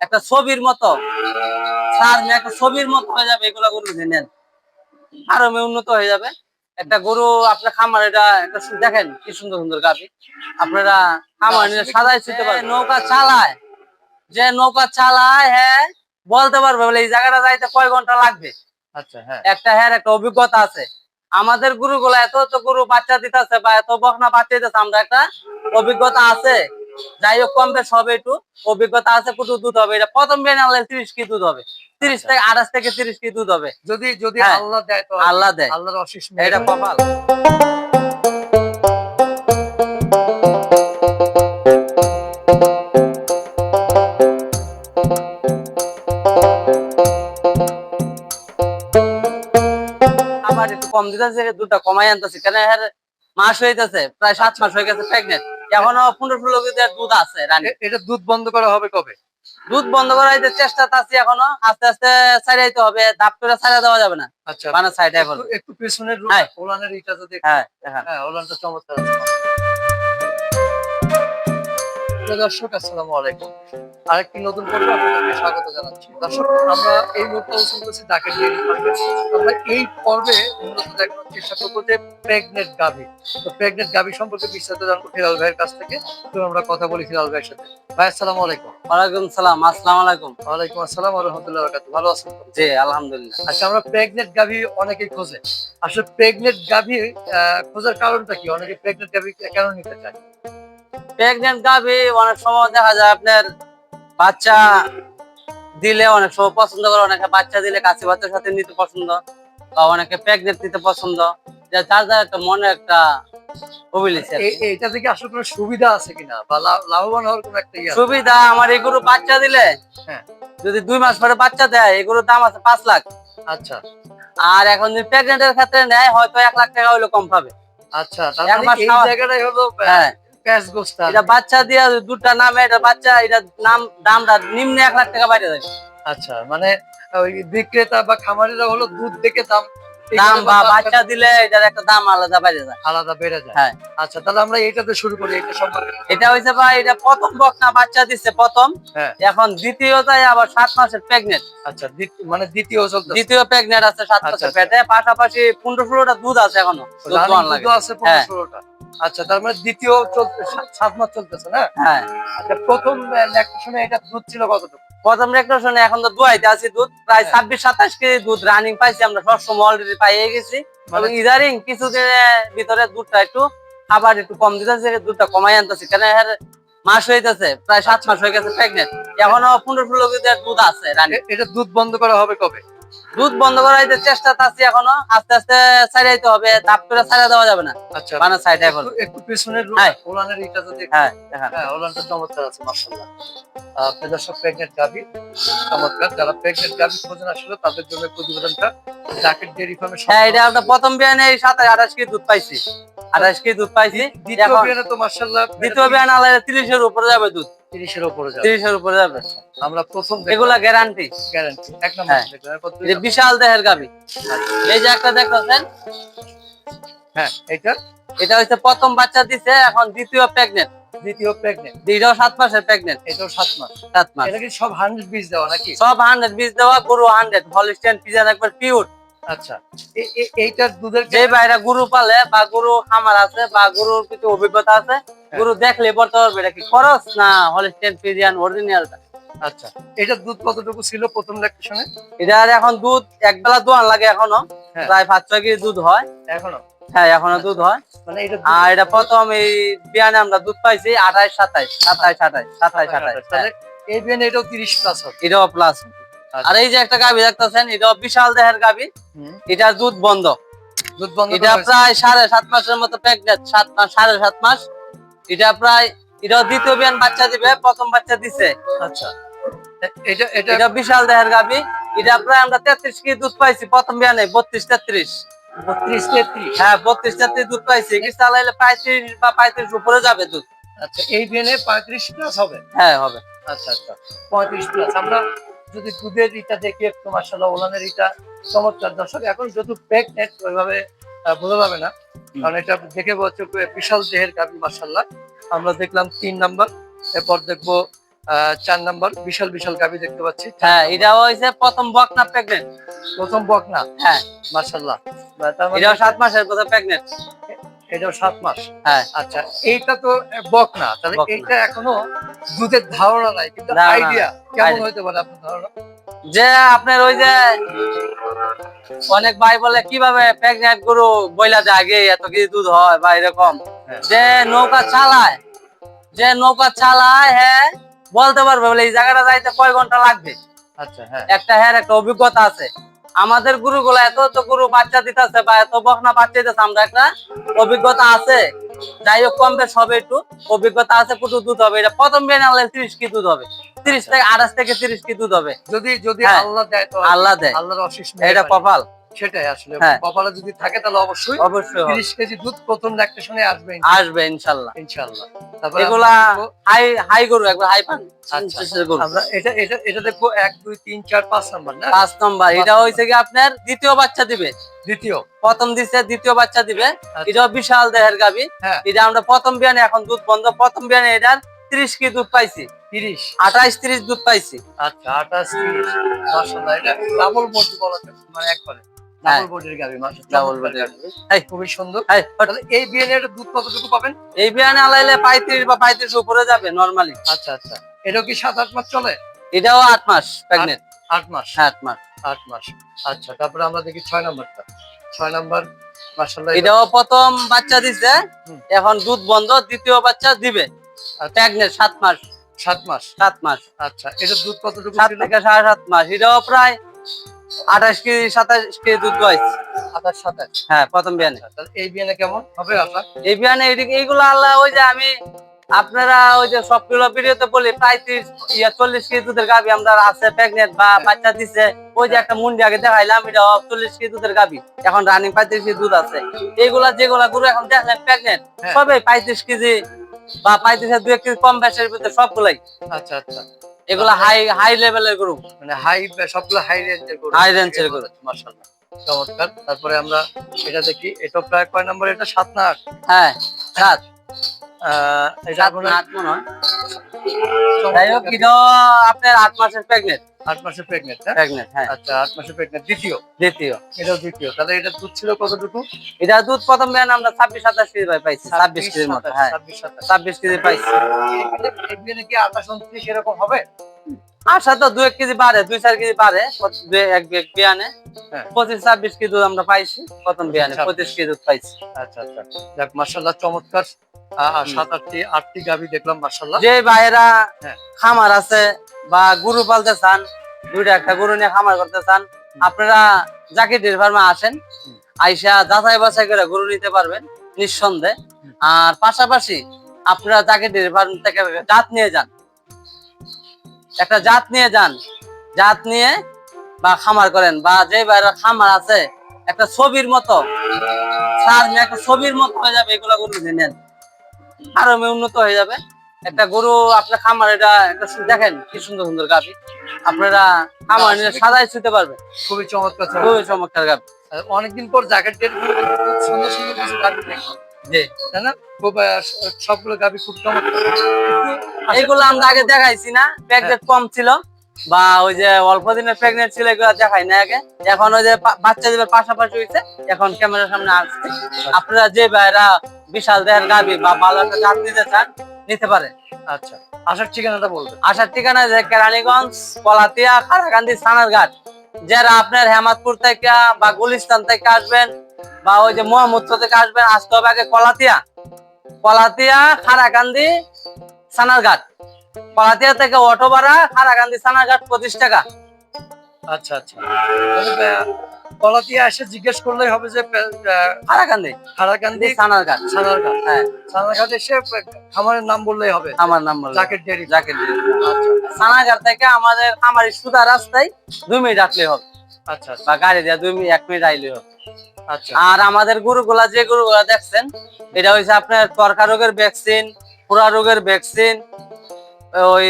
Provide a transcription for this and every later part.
একটা ছবির মতো। সার একটা ছবির মতো হয়ে যাবে এগুলা গরু নেন। আরও উন্নত হয়ে যাবে। একটা গরু আপনার খামার এটা একটা দেখেন কি সুন্দর সুন্দর গাভি। আপনারা খামার নিয়ে সাজাই শুতে পারেন নৌকা চালায় যে নৌকা চালায় হ্যাঁ বলতে পারবে বলে এই জায়গাটা যাইতে কয় ঘণ্টা লাগবে? আচ্ছা হ্যাঁ। একটা হ্যাঁ একটা অভিজ্ঞতা আছে। আমাদের গুরুগুলো এত এত গুরু বাচ্চা দিতেছে বা এত বকনা বাচ্চা দিতেছে আমরা একটা অভিজ্ঞতা আছে। যাই হোক কম বেশ হবে একটু। অভিজ্ঞতা আছে কত দুধ হবে। এটা প্রথম বেন আনলে তিরিশ কি দুধ হবে। তিরিশ থেকে আঠাশ থেকে তিরিশ কি দুধ হবে। যদি যদি হ্যাঁ। আল্লাহ দেয় তো আল্লাহ দেয়। আল্লাহর অশেষ এটা কপাল। আবার একটু কম দিতেছে দুধটা কমাই আনতেছে। কেন মাস হইতেছে প্রায় সাত মাস হয়ে গেছে প্রেগনেন্ট এখনও পনেরো ষোলো কেজির দুধ আছে রানী। এটা দুধ বন্ধ করা হবে কবে? দুধ বন্ধ করাইতে চেষ্টা আছি এখনও আস্তে আস্তে ছাড়াইতে হবে ধাপ করে ছাড়া দেওয়া যাবে না। আচ্ছা। মানে সাইড একটু- পেছনের হ্যাঁ। ওলানের ইটা যদি একটু- হ্যাঁ হ্যাঁ। ওলানটা চমৎকার। প্রিয় দর্শক আসসালামু আলাইকুম। আরেকটি নতুন পর্ব আপনাদেরকে স্বাগত জানাচ্ছি। দর্শক আমরা এই মুহূর্তে অবস্থান করছি ডাকের ডেয়ারি ফার্মে। আমরা এই পর্বে মূলত দেখানোর চেষ্টা করব যে প্রেগনেন্ট গাভী। তো প্রেগনেন্ট গাভী সম্পর্কে বিস্তারিত জানব হিলাল ভাইয়ের কাছ থেকে। তো আমরা কথা বলি হিলাল ভাইয়ের সাথে। ভাই আসসালামু আলাইকুম। ওয়ালাইকুম সালাম আসসালামু আলাইকুম। ওয়ালাইকুম আসসালাম ওয়া রাহমাতুল্লাহি ওয়া বারাকাতুহু। ভালো আছেন? জি আলহামদুলিল্লাহ। আচ্ছা আমরা প্রেগনেন্ট গাভী অনেকেই খোঁজে। আসলে প্রেগনেন্ট গাভী খোঁজার কারণটা কি? অনেকে প্রেগনেন্ট গাভী কেন নিতে চায়? প্রেগনেন্ট গাভি অনেক সময় দেখা যায় আপনার বাচ্চা দিলে অনেক সময় পছন্দ করে অনেকে বাচ্চা দিলে কাছে বাচ্চার সাথে নিতে পছন্দ বা অনেকে প্রেগনেন্ট নিতে পছন্দ। যে যার যার একটা মনে একটা অভিলিছে থেকে আসলে কোনো সুবিধা আছে কিনা? বা লাভবান হওয়ার কোনো একটা ইয়ে সুবিধা আমার এগুলো বাচ্চা দিলে হ্যাঁ। যদি দুই মাস পরে বাচ্চা দেয় এগুলোর দাম আছে পাঁচ লাখ। আচ্ছা। আর এখন যদি প্রেগনেন্টের ক্ষেত্রে নেয় হয়তো এক লাখ টাকা হইলে কম পাবে। আচ্ছা মানে জায়গাটাই হলো হ্যাঁ। ক্যাশ গোস্ত এটা বাচ্চা দিয়ে দুধটা নামে এটা বাচ্চা এটা নাম দামটা নিম্নে এক লাখ টাকা বাইরে যায়। আচ্ছা মানে ওই বিক্রেতা বা খামারিরা হলো দুধ দেখে দাম দাম বা বা বাচ্চা দিলে এটার একটা দাম আলাদা বাইরে যায়। আলাদা বেড়ে যায়। হ্যাঁ। আচ্ছা তাহলে আমরা শুরু করি এটা সম্পর্কে। এটা হয়েছে ভাই এটা প্রথম বকনা বাচ্চা দিচ্ছে প্রথম। হ্যাঁ। এখন দ্বিতীয়টাই আবার সাত মাসের প্রেগনেন্ট আচ্ছা মানে দ্বিতীয় দ্বিতীয় প্রেগনেন্ট আছে সাত আচ্ছা, মাসের আচ্ছা। পেটে পাশাপাশি পনেরো ষোলোটা দুধ আছে এখনও দুধ আছে পনেরো হ্যাঁ। ষোলোটা। আচ্ছা তার মানে দ্বিতীয় চলতে সাত- মাস চলতেছে না? হ্যাঁ। আচ্ছা প্রথম ল্যাকটেশনে এটা দুধ ছিল কতটুকু? প্রথম রেকটেশনে এখন তো দুয়াইতে আছি দুধ। প্রায় হ্যাঁ। ছাব্বিশ সাতাশ কেজি দুধ রানিং পাইছি আমরা সবসময় অলরেডি পাইয়ে গেছি। মানে ইদারিং কিছুদিনের ভিতরে দুধটা একটু আবার একটু কম দিতেছে দুধটা কমাই আনতেছি। কেন মাস হইতেছে প্রায় সাত মাস হয়ে গেছে প্রেগনেন্ট এখনও পনেরো ষোলো দুধ আছে রানিং এটা দুধ বন্ধ করা হবে কবে? দুধ বন্ধ করাইতে চেষ্টা আছি এখনও। আস্তে আস্তে ছাড়াইতে হবে ধাপ করে ছাড়া দেওয়া যাবে না। আচ্ছা। মানে সাইড এখন। একটু- পেছনের হ্যাঁ। ওলানের এটা যদি হ্যাঁ দেখান। হ্যাঁ ওলানটা চমৎকার আছে মাশাআল্লাহ। আপনি দর্শক প্রেগনেন্ট গাভী চমৎকার। যারা প্রেগনেন্ট গাভী খোঁজেন আসলে তাদের জন্য প্রতিবেদনটা জাকেট ডেয়ারি ফার্মে হ্যাঁ এটা আপনার প্রথম বিয়ানে এই সাতাশ আঠাশ কেজি দুধ পাইছি। আঠাশ কেজি দুধ পাইছি। দ্বিতীয় বিয়ানে তো মাশাআল্লাহ দ্বিতীয় বিয়ান আলাদা তিরিশের উপরে যাবে দুধ। 30 এর উপরে যাবে। তিরিশের উপরে যাবে। আমরা প্রথম এগুলা গ্যারান্টি গ্যারান্টি এক নম্বর হ্যাঁ। যে বিশাল দেহের গাবি এই যে একটা দেখতেছেন হ্যাঁ এটা এটা হচ্ছে প্রথম বাচ্চা দিছে এখন দ্বিতীয় প্রেগনেন্ট দ্বিতীয় প্রেগনেন্ট দুইটাও সাত মাসের প্রেগনেন্ট এটাও সাত মাস। সাত মাস। এটা কি সব হান্ড্রেড বীজ দেওয়া নাকি? সব হান্ড্রেড বীজ দেওয়া গরু হান্ড্রেড হলিস্টেন পিজান একবার পিওর আচ্ছা। এইটার দুধের যে বাইরে গরু পালে বা গরু খামার আছে বা গরুর কিছু অভিজ্ঞতা আছে গরু দেখলে বলতে পারবে এটা কি খরচ না হলিস্টেন পিজিয়ান অরিজিনালটা আচ্ছা এটার দুধ কতটুকু ছিল প্রথম ল্যাকটেশনে এটার এখন দুধ এক বেলা দোয়ান লাগে এখনও হ্যাঁ। প্রায় পাঁচ ছয় কেজি দুধ হয়। এখনও? হ্যাঁ এখনও দুধ হয়। মানে এটা আর এটা প্রথম এই বিয়ানে আমরা দুধ পাইছি আঠাইশ সাতাইশ সাতাইশ আঠাইশ সাতাইশ আঠাইশ এই বিয়ানে এটাও তিরিশ প্লাস হবে। এটাও প্লাস আর এই যে একটা গাভি দেখতেছেন এটাও বিশাল দেহের গাভি। এটার দুধ বন্ধ। দুধ বন্ধ এটা প্রায় সাড়ে সাত মাসের মতো প্রেগনেন্ট সাত মাস সাড়ে সাত মাস। এটা প্রায় এটাও দ্বিতীয় বিয়ান বাচ্চা দিবে প্রথম বাচ্চা দিছে। আচ্ছা। এটা এটা বিশাল দেহের গাভি। এটা প্রায় আমরা তেত্রিশ কেজি দুধ পাইছি প্রথম বিয়ানে বত্রিশ তেত্রিশ। বত্রিশ তেত্রিশ? হ্যাঁ বত্রিশ তেত্রিশ দুধ পাইছি। কি চালাইলে পঁয়ত্রিশ বা পঁয়ত্রিশ উপরে যাবে দুধ। আচ্ছা এই বিয়ানে পঁয়ত্রিশ প্লাস হবে? হ্যাঁ হবে। আচ্ছা আচ্ছা। পঁয়ত্রিশ প্লাস আমরা যদি দুধের ইটা দেখি একটু মার্শাল্লাহ ওলানের ইটা চমৎকার। দর্শক এখন যেহেতু প্রেগনেন্ট ওইভাবে বোঝা যাবে না। কারণ এটা দেখে বলছে বিশাল দেহের গাভি মার্শাল্লাহ আমরা দেখলাম তিন নাম্বার এরপর দেখব চার নাম্বার বিশাল বিশাল গাভি দেখতে পাচ্ছি। হ্যাঁ এটা হয়েছে প্রথম বকনা প্রেগনেন্ট প্রথম বকনা? হ্যাঁ। মার্শাল্লাহ মানে এটাও সাত মাসের প্রেগনেন্ট এটাও সাত মাস? হ্যাঁ। আচ্ছা এইটা তো বকনা। তাহলে এইটা এখনও দুধের ধারণা নাই কিন্তু আইডিয়া কেমন Idea। পারে আপনার ধারণা? যে আপনার ওই যে অনেক ভাই বলে কীভাবে প্রেগনেন্ট গরু বইলা যায় আগে এত কিছু দুধ হয় বা এরকম? হ্যাঁ। যে নৌকা চালায়। যে নৌকা চালায় হ্যাঁ বলতে পারবে বলে এই জায়গাটা যাইতে কয় ঘণ্টা লাগবে? আচ্ছা হ্যাঁ। একটা হ্যাঁ একটা অভিজ্ঞতা আছে। আমাদের গুরুগুলো এত এত গুরু বাচ্চা দিতেছে বা এত বকনা বাচ্চা দিতেছে আমরা একটা অভিজ্ঞতা আছে। যাই হোক কম বেশ হবে একটু। অভিজ্ঞতা আছে প্রচুর দুধ হবে। এটা প্রথম বিয়ে আনলে তিরিশ কি দুধ হবে? তিরিশ থেকে আঠাশ থেকে তিরিশ কি দুধ হবে? যদি যদি হ্যাঁ। আল্লাহ দেয় আল্লাহ দেয়। আল্লাহর অশেষ এটা কপাল। সেটাই আসলে। হ্যাঁ। কপালে যদি থাকে তাহলে অবশ্যই অবশ্যই। তিরিশ কেজি দুধ প্রথম ল্যাকটেশনে আসবে আসবে ইনশাল্লাহ। ইনশাআল্লাহ তারপরে এগুলা হাই হাই গরু একবার হাই পান। আচ্ছা। আমরা এটা এটা এটা দেখব এক দুই তিন চার পাঁচ নাম্বার না? পাঁচ নম্বর। এটা হয়েছে কি আপনার দ্বিতীয় বাচ্চা দিবে? দ্বিতীয়। প্রথম দিচ্ছে দ্বিতীয় বাচ্চা দিবে। আচ্ছা। এটাও বিশাল দেহের গাবি হ্যাঁ। এটা আমরা প্রথম বিয়ানে এখন দুধ বন্ধ। প্রথম বিয়ানে এটার তিরিশ কি দুধ পাইছি? তিরিশ। আঠাইশ তিরিশ দুধ পাইছি। আচ্ছা আঠাশ তিরিশ। এটা ডাবল বলা মানে একবারে। হ্যাঁ। খুবই সুন্দর। এই, দুধ কতটুকু পাবেন? এই বিয়ানে আলাইলে পঁয়ত্রিশ বা পঁয়ত্রিশ উপরে যাবে নর্মালি আচ্ছা আচ্ছা। এটা কি সাত আট মাস চলে? এটাও আট মাস প্রেগনেন্ট আট মাস? হ্যাঁ আট মাস। আট মাস। আচ্ছা তারপরে আমরা দেখি ছয় নাম্বারটা। ছয় নাম্বার এটাও প্রথম বাচ্চা দিছে এখন দুধ বন্ধ দ্বিতীয় বাচ্চা দিবে। আচ্ছা, প্রেগনেন্ট সাত মাস। সাত মাস? সাত মাস। আচ্ছা এটা দুধ কতটুকু সাত থেকে সাড়ে সাত মাস। এটাও প্রায় আঠাশ কেজি সাতাশ কেজি দুধ পাইছে আঠাশ সাতাশ? হ্যাঁ প্রথম বিয়ানে আচ্ছা, এই বিয়ানে কেমন? হবে আপনার? এই বিয়ানে এইগুলো আল্লাহ ওই যে আমি আপনারা ওই যে সবগুলো ভিডিওতে বলি প্রায় ত্রিশ ইয়া চল্লিশ কেজি দুধের গাবি আমরা আছে প্রেগনেন্ট বা বাচ্চা দিছে ওই যে একটা মুন্ডি আগে দেখাইলাম এটা চল্লিশ কেজি দুধের গাবি। এখন রানিং পঁয়ত্রিশ কেজি দুধ আছে। এইগুলা যেগুলা গরু এখন দেখলেন প্রেগনেন্ট। সবে পঁয়ত্রিশ কেজি বা পঁয়ত্রিশ দু এক কেজি কম বেশের ভিতরে সবগুলাই। আচ্ছা আচ্ছা। এগুলা হাই হাই লেভেলের গরু। মানে হাই সবগুলো হাই রেঞ্জের গরু। হাই রেঞ্জের গরু। মাশাআল্লাহ। চমৎকার। তারপরে আমরা এটা দেখি। এটা প্রায় কয় নম্বর? এটা সাত না আট? হ্যাঁ সাত। এটা সাত আপনার আট মনে হয়। যাই হোক আপনার আট মাসের প্রেগনেন্ট আট মাসের প্রেগনেন্ট হ্যাঁ? প্রেগনেন্ট হ্যাঁ। আচ্ছা আট মাসের প্রেগনেন্ট দ্বিতীয়। দ্বিতীয়। এটাও দ্বিতীয়। তাহলে এটা দুধ ছিল কতটুকু? এটা দুধ প্রথম বিয়ান আমরা ছাব্বিশ সাতাশ কেজি ভাই পাইছি। ছাব্বিশ কেজির মতো হ্যাঁ। ছাব্বিশ সাতাশ। ছাব্বিশ কেজি পাইছি। কি আঠাশ উনত্রিশ এরকম হবে? আশা তো দু এক কেজি বাড়ে দুই চার কেজি বাড়ে এক এক বিয়ানে। হ্যাঁ। পঁচিশ ছাব্বিশ কেজি দুধ আমরা পাইছি প্রথম বিয়ানে পঁচিশ কেজি দুধ পাইছি। আচ্ছা আচ্ছা। যাক মার্শাল্লাহ চমৎকার। আহ, আর সাত আটটি আটটি গাভি দেখলাম মার্শাল্লাহ যে ভাইয়েরা হ্যাঁ। খামার আছে বা গরু পালতে চান দুইটা একটা গরু নিয়ে খামার করতে চান আপনারা জাকির ফার্মে আসেন আইসা যাচাই বাছাই করে গরু নিতে পারবেন নিঃসন্দেহে। আর পাশাপাশি আপনারা জাকির ফার্ম থেকে জাত নিয়ে যান একটা জাত নিয়ে যান। জাত নিয়ে বা খামার করেন বা যে ভাইয়েরা খামার আছে একটা ছবির মতো। সার নিয়ে একটা ছবির মতো হয়ে যাবে এগুলো গরু নেন। আরও উন্নত হয়ে যাবে। একটা গরু আপনার খামার এটা একটা দেখেন কি সুন্দর সুন্দর গাভি। আপনারা খামার নিয়ে সাজাই শুতে পারবেন। খুবই চমৎকার খুবই চমৎকার গাভি। অনেকদিন পর জ্যাকেট সুন্দর সুন্দর কিছু গাভি দেখলাম। জি। তাই না? খুব সবগুলো গাভি খুব চমৎকার। একটু এইগুলো আমরা আগে দেখাইছি না প্রেগনেন্ট কম ছিল বা ওই যে অল্প দিনের প্রেগনেন্ট ছিল এগুলো দেখাই না আগে। এখন ওই যে পা- বাচ্চা দিবের পাশাপাশি হয়েছে এখন ক্যামেরার সামনে আসছে। আপনারা যে ভাইরা বিশাল দেহের গাভি বা ভালো একটা জাত নিতে চান নিতে পারেন আচ্ছা। আসার ঠিকানাটা বলবেন। আসার ঠিকানা যে কেরানীগঞ্জ পলাতিয়া খারাকান্দি সানারঘাট। যারা আপনার হেমাদপুর থেকে বা গুলিস্তান থেকে আসবেন বা ওই যে মোহাম্মদপুর থেকে আসবেন আসতে হবে আগে কলাতিয়া কলাতিয়া খারাকান্দি সানারঘাট। কলাতিয়া থেকে অটো ভাড়া খারাকান্দি সানারঘাট পঁচিশ টাকা। আচ্ছা আচ্ছা। কলাতিয়া এসে জিজ্ঞেস করলেই হবে যে আহ, খারাকান্দি খারাকান্দি সানারঘাট। সানারঘাট হ্যাঁ। সানারঘাট এসে খামারের নাম বললেই হবে। আমার নাম বললাম জাকেট ডেয়ারি জাকির সানারঘাট থেকে আমাদের আমার সুদা রাস্তায় দুই মিনিট আসলে হবে। আচ্ছা আচ্ছা। বা গাড়ি দিয়ে দুই মিনিট এক মিনিট আইলে হবে। আচ্ছা। আর আমাদের গরুগুলা যে গরুগুলা দেখছেন এটা হচ্ছে আপনার তরকা রোগের ভ্যাকসিন পুরা রোগের ভ্যাকসিন ওই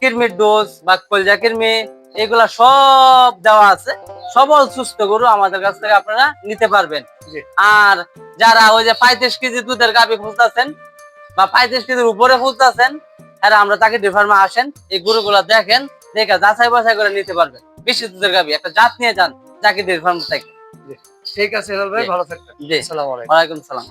কিরমির ডোজ বা কলজা কিরমি এগুলা সব দেওয়া আছে। সবল সুস্থ গরু আমাদের কাছ থেকে আপনারা নিতে পারবেন। আর যারা ওই যে পঁয়ত্রিশ কেজি দুধের গাভি খুঁজতেছেন বা পঁয়ত্রিশ কেজির উপরে খুঁজতেছেন আর আমরা তাকে ফার্মে আসেন এই গরুগুলা দেখেন দেখে যাচাই বাছাই করে নিতে পারবেন। বেশি দুধের গাবি একটা জাত নিয়ে যান জাকির ফার্ম থেকে। ঠিক আছে ভালো থাকবেন। জি। ওয়ালাইকুম সালাম